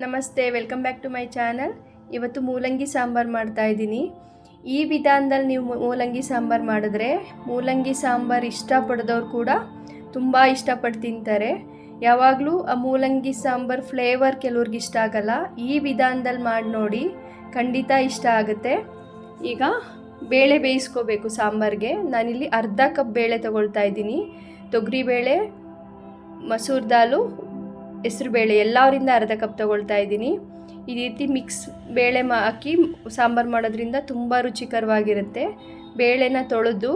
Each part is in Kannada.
ನಮಸ್ತೆ welcome back to my channel ಇವತ್ತು ಮೂಲಂಗಿ ಸಾಂಬಾರು ಮಾಡ್ತಾ ಇದ್ದೀನಿ. ಈ ವಿಧಾನದಲ್ಲಿ ನೀವು ಮೂಲಂಗಿ ಸಾಂಬಾರು ಮಾಡಿದ್ರೆ ಮೂಲಂಗಿ ಸಾಂಬಾರು ಇಷ್ಟಪಡದವ್ರು ಕೂಡ ತುಂಬ ಇಷ್ಟಪಟ್ಟು ತಿಂತಾರೆ. ಯಾವಾಗಲೂ ಆ ಮೂಲಂಗಿ ಸಾಂಬಾರು ಫ್ಲೇವರ್ ಕೆಲವ್ರಿಗೆ ಇಷ್ಟ ಆಗಲ್ಲ. ಈ ವಿಧಾನದಲ್ಲಿ ಮಾಡಿ ನೋಡಿ ಖಂಡಿತ ಇಷ್ಟ ಆಗುತ್ತೆ. ಈಗ ಬೇಳೆ ಬೇಯಿಸ್ಕೋಬೇಕು ಸಾಂಬಾರಿಗೆ. ನಾನಿಲ್ಲಿ ಅರ್ಧ ಕಪ್ ಬೇಳೆ ತೊಗೊಳ್ತಾ ಇದ್ದೀನಿ. ತೊಗರಿಬೇಳೆ, ಮಸೂರ್ ದಾಲು ಹೆಸ್ರುಬೇಳೆ ಎಲ್ಲರಿಂದ ಅರ್ಧ ಕಪ್ ತಗೊಳ್ತಾ ಇದ್ದೀನಿ. ಈ ರೀತಿ ಮಿಕ್ಸ್ ಬೇಳೆ ಮಾ ಹಾಕಿ ಸಾಂಬಾರು ಮಾಡೋದ್ರಿಂದ ತುಂಬ ರುಚಿಕರವಾಗಿರುತ್ತೆ. ಬೇಳೆನ ತೊಳೆದು,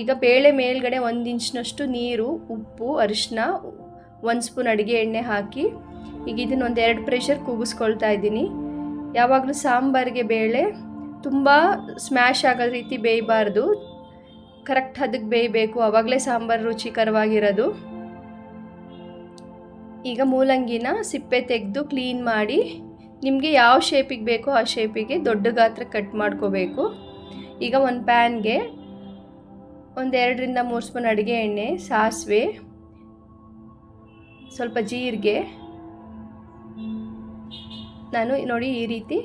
ಈಗ ಬೇಳೆ ಮೇಲ್ಗಡೆ ಒಂದು ಇಂಚಿನಷ್ಟು ನೀರು, ಉಪ್ಪು ಅರಿಶಿನ ಒಂದು ಸ್ಪೂನ್ ಅಡುಗೆ ಎಣ್ಣೆ ಹಾಕಿ ಈಗ ಇದನ್ನ ಒಂದು ಎರಡು ಪ್ರೆಷರ್ ಕೂಗಿಸ್ಕೊಳ್ತಾ ಇದ್ದೀನಿ. ಯಾವಾಗಲೂ ಸಾಂಬಾರಿಗೆ ಬೇಳೆ ತುಂಬ ಸ್ಮ್ಯಾಶ್ ಆಗೋ ರೀತಿ ಬೇಯಬಾರ್ದು. ಕರೆಕ್ಟ್ ಹದಕ್ಕೆ ಬೇಯಬೇಕು. ಆವಾಗಲೇ ಸಾಂಬಾರು ರುಚಿಕರವಾಗಿರೋದು. ಈಗ ಮೂಲಂಗಿನ ಸಿಪ್ಪೆ ತೆಗೆದು ಕ್ಲೀನ್ ಮಾಡಿ ನಿಮಗೆ ಯಾವ ಶೇಪಿಗೆ ಬೇಕೋ ಆ ಶೇಪಿಗೆ ದೊಡ್ಡ ಗಾತ್ರ ಕಟ್ ಮಾಡ್ಕೋಬೇಕು. ಈಗ ಒಂದು ಪ್ಯಾನ್ಗೆ ಒಂದು ಎರಡರಿಂದ ಮೂರು ಸ್ಪೂನ್ ಅಡುಗೆ ಎಣ್ಣೆ, ಸಾಸಿವೆ, ಸ್ವಲ್ಪ ಜೀರಿಗೆ. ನಾನು ನೋಡಿ ಈ ರೀತಿ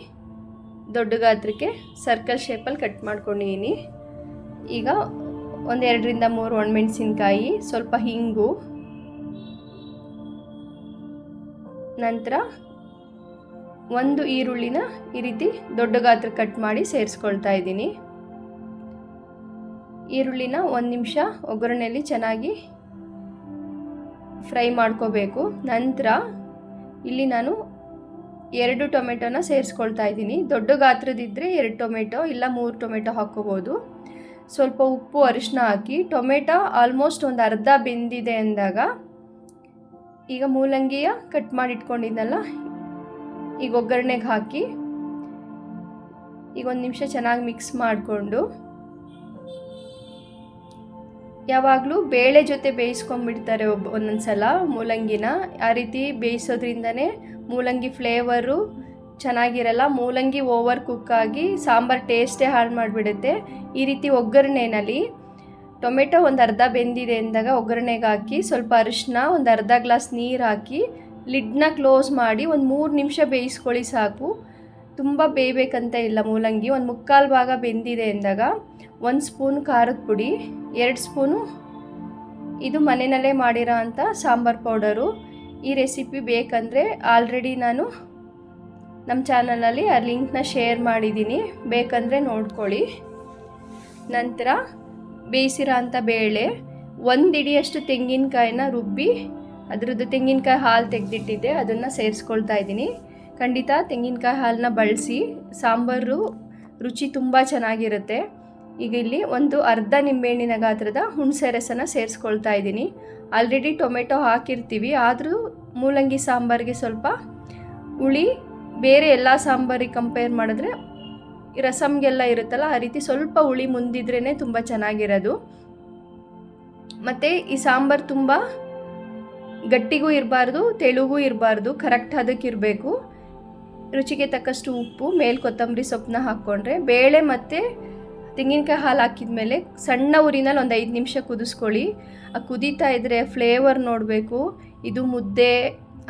ದೊಡ್ಡ ಗಾತ್ರಕ್ಕೆ ಸರ್ಕಲ್ ಶೇಪಲ್ಲಿ ಕಟ್ ಮಾಡ್ಕೊಂಡಿದ್ದೀನಿ ಈಗ ಒಂದೆರಡರಿಂದ ಮೂರು ಒಣಮೆಣಸಿನ್ಕಾಯಿ, ಸ್ವಲ್ಪ ಹಿಂಗು ನಂತರ ಒಂದು ಈರುಳ್ಳಿನ ಈ ರೀತಿ ದೊಡ್ಡ ಗಾತ್ರ ಕಟ್ ಮಾಡಿ ಸೇರಿಸ್ಕೊಳ್ತಾ ಇದ್ದೀನಿ. ಈರುಳ್ಳಿನ ಒಂದು ನಿಮಿಷ ಒಗ್ಗರಣೆಯಲ್ಲಿ ಚೆನ್ನಾಗಿ ಫ್ರೈ ಮಾಡ್ಕೋಬೇಕು. ನಂತರ ಇಲ್ಲಿ ನಾನು ಎರಡು ಟೊಮೆಟೊನ ಸೇರಿಸ್ಕೊಳ್ತಾ ಇದ್ದೀನಿ. ದೊಡ್ಡ ಗಾತ್ರದಿದ್ದರೆ ಎರಡು ಟೊಮೆಟೊ ಇಲ್ಲ ಮೂರು ಟೊಮೆಟೊ ಹಾಕ್ಕೋಬೋದು. ಸ್ವಲ್ಪ ಉಪ್ಪು ಅರಿಶಿನ ಹಾಕಿ ಟೊಮೆಟೊ ಆಲ್ಮೋಸ್ಟ್ ಒಂದು ಅರ್ಧ ಬೆಂದಿದೆ ಅಂದಾಗ ಈಗ ಮೂಲಂಗಿಯ ಕಟ್ ಮಾಡಿ ಇಟ್ಕೊಂಡಿದ್ನಲ್ಲ ಈಗ ಒಗ್ಗರಣೆಗೆ ಹಾಕಿ, ಈಗ ಒಂದು ನಿಮಿಷ ಚೆನ್ನಾಗಿ ಮಿಕ್ಸ್ ಮಾಡಿಕೊಂಡು, ಯಾವಾಗಲೂ ಬೇಳೆ ಜೊತೆ ಬೇಯಿಸ್ಕೊಂಡ್ಬಿಡ್ತಾರೆ ಒಬ್ಬ ಒಂದೊಂದು ಸಲ ಮೂಲಂಗಿನ. ಆ ರೀತಿ ಬೇಯಿಸೋದ್ರಿಂದನೇ ಮೂಲಂಗಿ ಫ್ಲೇವರು ಚೆನ್ನಾಗಿರಲ್ಲ. ಮೂಲಂಗಿ ಓವರ್ ಕುಕ್ಕಾಗಿ ಸಾಂಬಾರು ಟೇಸ್ಟೇ ಹಾಳು ಮಾಡಿಬಿಡುತ್ತೆ. ಈ ರೀತಿ ಒಗ್ಗರಣೆನಲ್ಲಿ ಟೊಮೆಟೊ ಒಂದು ಅರ್ಧ ಬೆಂದಿದೆ ಅಂದಾಗ ಒಗ್ಗರಣೆಗೆ ಹಾಕಿ ಸ್ವಲ್ಪ ಅರಿಶಿನ ಒಂದು ಅರ್ಧ ಗ್ಲಾಸ್ ನೀರು ಹಾಕಿ ಲಿಡ್ನ ಕ್ಲೋಸ್ ಮಾಡಿ ಒಂದು ಮೂರು ನಿಮಿಷ ಬೇಯಿಸ್ಕೊಳ್ಳಿ ಸಾಕು. ತುಂಬ ಬೇಯಬೇಕಂತ ಇಲ್ಲ ಮೂಲಂಗಿ. ಒಂದು ಮುಕ್ಕಾಲು ಭಾಗ ಬೆಂದಿದೆ ಅಂದಾಗ ಒಂದು ಸ್ಪೂನ್ ಖಾರದ ಪುಡಿ, ಎರಡು ಸ್ಪೂನು ಇದು ಮನೆಯಲ್ಲೇ ಮಾಡಿರೋ ಅಂಥ ಸಾಂಬಾರು ಪೌಡರು. ಈ ರೆಸಿಪಿ ಬೇಕಂದರೆ ಆಲ್ರೆಡಿ ನಾನು ನಮ್ಮ ಚಾನಲಲ್ಲಿ ಆ ಲಿಂಕ್ನ ಶೇರ್ ಮಾಡಿದ್ದೀನಿ. ಬೇಕಂದರೆ ನೋಡ್ಕೊಳ್ಳಿ. ನಂತರ ಬೇಯಿಸಿರೋ ಅಂಥ ಬೇಳೆ ಒಂದು ತೆಂಗಿನಕಾಯಿನ ರುಬ್ಬಿ ಅದರದ್ದು ತೆಂಗಿನಕಾಯಿ ಹಾಲು ತೆಗೆದಿಟ್ಟಿದ್ದೆ, ಅದನ್ನು ಸೇರಿಸ್ಕೊಳ್ತಾ ಇದ್ದೀನಿ. ಖಂಡಿತ ತೆಂಗಿನಕಾಯಿ ಹಾಲನ್ನ ಬಳಸಿ, ಸಾಂಬಾರು ರುಚಿ ತುಂಬ ಚೆನ್ನಾಗಿರುತ್ತೆ. ಈಗ ಇಲ್ಲಿ ಒಂದು ಅರ್ಧ ನಿಂಬೆಹಣ್ಣಿನ ಗಾತ್ರದ ಹುಣಸೆ ರಸನ ಸೇರಿಸ್ಕೊಳ್ತಾ ಇದ್ದೀನಿ. ಆಲ್ರೆಡಿ ಟೊಮೆಟೊ ಹಾಕಿರ್ತೀವಿ, ಆದರೂ ಮೂಲಂಗಿ ಸಾಂಬಾರಿಗೆ ಸ್ವಲ್ಪ ಹುಳಿ, ಬೇರೆ ಎಲ್ಲ ಸಾಂಬಾರಿಗೆ ಕಂಪೇರ್ ಮಾಡಿದ್ರೆ ರಸಮ್ಗೆಲ್ಲ ಇರುತ್ತಲ್ಲ, ಆ ರೀತಿ ಸ್ವಲ್ಪ ಹುಳಿ ಮುಂದಿದ್ರೇ ತುಂಬ ಚೆನ್ನಾಗಿರೋದು. ಮತ್ತು ಈ ಸಾಂಬಾರು ತುಂಬ ಗಟ್ಟಿಗೂ ಇರಬಾರ್ದು, ತೆಳುಗೂ ಇರಬಾರ್ದು ಕರೆಕ್ಟ್ ಅದಕ್ಕೆ ಇರಬೇಕು. ರುಚಿಗೆ ತಕ್ಕಷ್ಟು ಉಪ್ಪು, ಮೇಲೆ ಕೊತ್ತಂಬರಿ ಸೊಪ್ಪನ್ನ ಹಾಕ್ಕೊಂಡ್ರೆ, ಬೇಳೆ ಮತ್ತು ತೆಂಗಿನಕಾಯಿ ಹಾಲು ಹಾಕಿದ ಮೇಲೆ ಸಣ್ಣ ಊರಿನಲ್ಲಿ ಒಂದು ಐದು ನಿಮಿಷ ಕುದಿಸ್ಕೊಳ್ಳಿ. ಆ ಕುದೀತಾ ಇದ್ದರೆ ಫ್ಲೇವರ್ ನೋಡಬೇಕು. ಇದು ಮುದ್ದೆ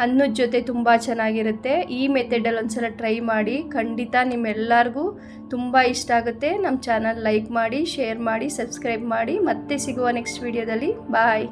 ಅನ್ನದ ಜೊತೆ ತುಂಬ ಚೆನ್ನಾಗಿರುತ್ತೆ. ಈ ಮೆಥಡಲ್ಲಿ ಒಂದ್ಸಲ ಟ್ರೈ ಮಾಡಿ ಖಂಡಿತ ನಿಮ್ಮೆಲ್ಲರಿಗೂ ತುಂಬ ಇಷ್ಟ ಆಗುತ್ತೆ. ನಮ್ಮ ಚಾನಲ್ ಲೈಕ್ ಮಾಡಿ ಶೇರ್ ಮಾಡಿ ಸಬ್ಸ್ಕ್ರೈಬ್ ಮಾಡಿ. ಮತ್ತೆ ಸಿಗುವ ನೆಕ್ಸ್ಟ್ ವಿಡಿಯೋದಲ್ಲಿ ಬಾಯ್